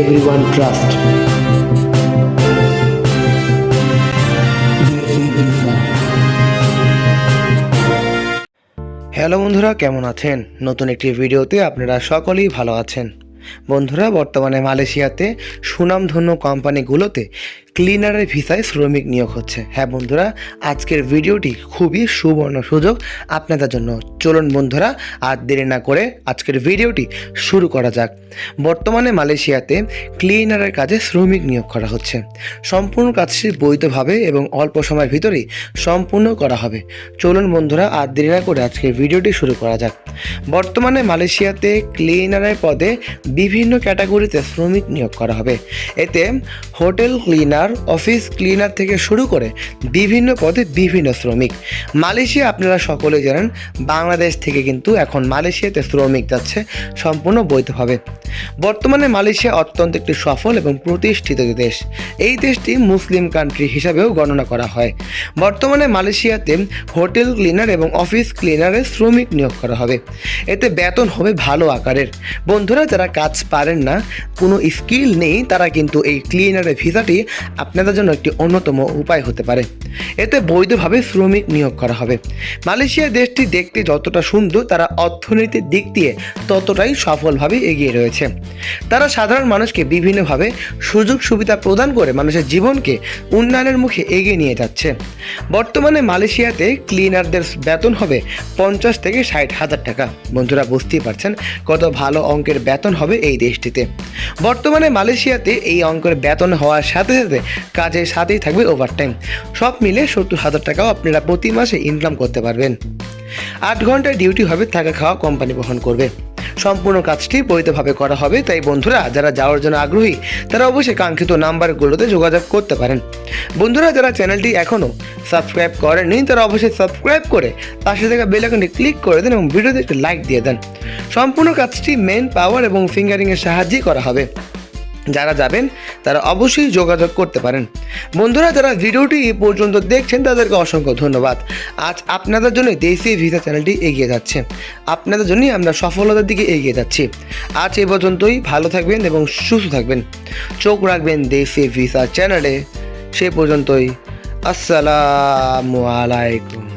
everyone trust. Hello বন্ধুরা, কেমন আছেন নতুন একটি ভিডিওতে আপনারা সকলেই ভালো আছেন বন্ধুরা, বর্তমানে মালয়েশিয়াতে সুনামধন্য কোম্পানিগুলোতে ক্লিনারের ভিসায় শ্রমিক নিয়োগ হচ্ছে। হ্যাঁ বন্ধুরা, আজকের ভিডিওটি খুবই সুবর্ণ সুযোগ আপনাদের জন্য। চলুন বন্ধুরা, আর দেরি না করে আজকের ভিডিওটি শুরু করা যাক। বর্তমানে মালয়েশিয়াতে ক্লিনারের কাজে শ্রমিক নিয়োগ করা হচ্ছে। সম্পূর্ণ কাজটি বৈধভাবে এবং অল্প সময়ের ভিতরেই সম্পূর্ণ করা হবে। চলুন বন্ধুরা, আর দেরি না করে আজকের ভিডিওটি শুরু করা যাক। বর্তমানে মালয়েশিয়াতে ক্লিনারের পদে বিভিন্ন ক্যাটাগরিতে শ্রমিক নিয়োগ করা হবে। এতে হোটেল ক্লিনার অফিস, ক্লিনার থেকে শুরু করে বিভিন্ন পদে বিভিন্ন শ্রমিক। মালয়েশিয়া আপনারা সকলেই জানেন, বাংলাদেশ থেকে কিন্তু এখন মালয়েশিয়াতে শ্রমিক যাচ্ছে সম্পূর্ণ বৈধভাবে। বর্তমানে মালয়েশিয়া অত্যন্ত একটি সফল এবং প্রতিষ্ঠিত দেশ। এই দেশটি মুসলিম কান্ট্রি হিসাবেও গণনা করা হয়। বর্তমানে মালয়েশিয়াতে হোটেল ক্লিনার এবং অফিস ক্লিনারে শ্রমিক নিয়োগ করা হবে। এতে বেতন হবে ভালো আকারের। বন্ধুরা, যারা কাজ পারেন না, কোনো স্কিল নেই, তারা কিন্তু এই ক্লিনারের ভিসাটি আপনাদের জন্য একটি অন্যতম উপায় হতে পারে। এতে বৈধভাবে শ্রমিক নিয়োগ করা হবে। মালয়েশিয়া দেশটি দেখতে যতটা সুন্দর, তারা অর্থনীতির দিক দিয়ে ততটাই সফলভাবে এগিয়ে রয়েছে। তারা সাধারণ মানুষকে বিভিন্নভাবে সুযোগ সুবিধা প্রদান করে মানুষের জীবনকে উন্নয়নের মুখে এগিয়ে নিয়ে যাচ্ছে। বর্তমানে মালয়েশিয়াতে ক্লিনারদের বেতন হবে পঞ্চাশ থেকে ষাট হাজার টাকা। বন্ধুরা, বুঝতেই পারছেন কত ভালো অঙ্কের বেতন হবে এই দেশটিতে। বর্তমানে মালয়েশিয়াতে এই অঙ্কের বেতন হওয়ার সাথে সাথে কাজের সাথেই থাকবে ওভারটাইম সব মিলে সত্তর হাজার টাকাও আপনারা প্রতি মাসে ইনকাম করতে পারবেন। আট ঘণ্টার ডিউটি হবে, থাকা খাওয়া কোম্পানি বহন করবে। সম্পূর্ণ কাজটি বৈধভাবে করা হবে, তাই বন্ধুরা, যারা যাওয়ার জন্য আগ্রহী, তারা অবশ্যই কাঙ্ক্ষিত নাম্বারগুলোতে যোগাযোগ করতে পারেন। বন্ধুরা, যারা চ্যানেলটি এখনও সাবস্ক্রাইব করেননি তারা অবশ্যই সাবস্ক্রাইব করে পাশে থাকা বেল ক্লিক করে দেন এবং ভিডিওতে একটি লাইক দিয়ে দেন। সম্পূর্ণ কাজটি মেন পাওয়ার এবং ফিঙ্গারিংয়ের সাহায্যেই করা হবে। যারা যাবেন, তারা অবশ্যই যোগাযোগ করতে পারেন। বন্ধুরা, যারা ভিডিওটি এই পর্যন্ত দেখছেন, তাদেরকে অসংখ্য ধন্যবাদ। আজ আপনাদের জন্য দেশি ভিসা চ্যানেলটি এগিয়ে যাচ্ছে। আপনাদের জন্যই আমরা সফলতার দিকে এগিয়ে যাচ্ছি। আজ এ পর্যন্তই, ভালো থাকবেন এবং সুস্থ থাকবেন। চোখ রাখবেন দেশি ভিসা চ্যানেলে সে পর্যন্তই। আসসালামু আলাইকুম।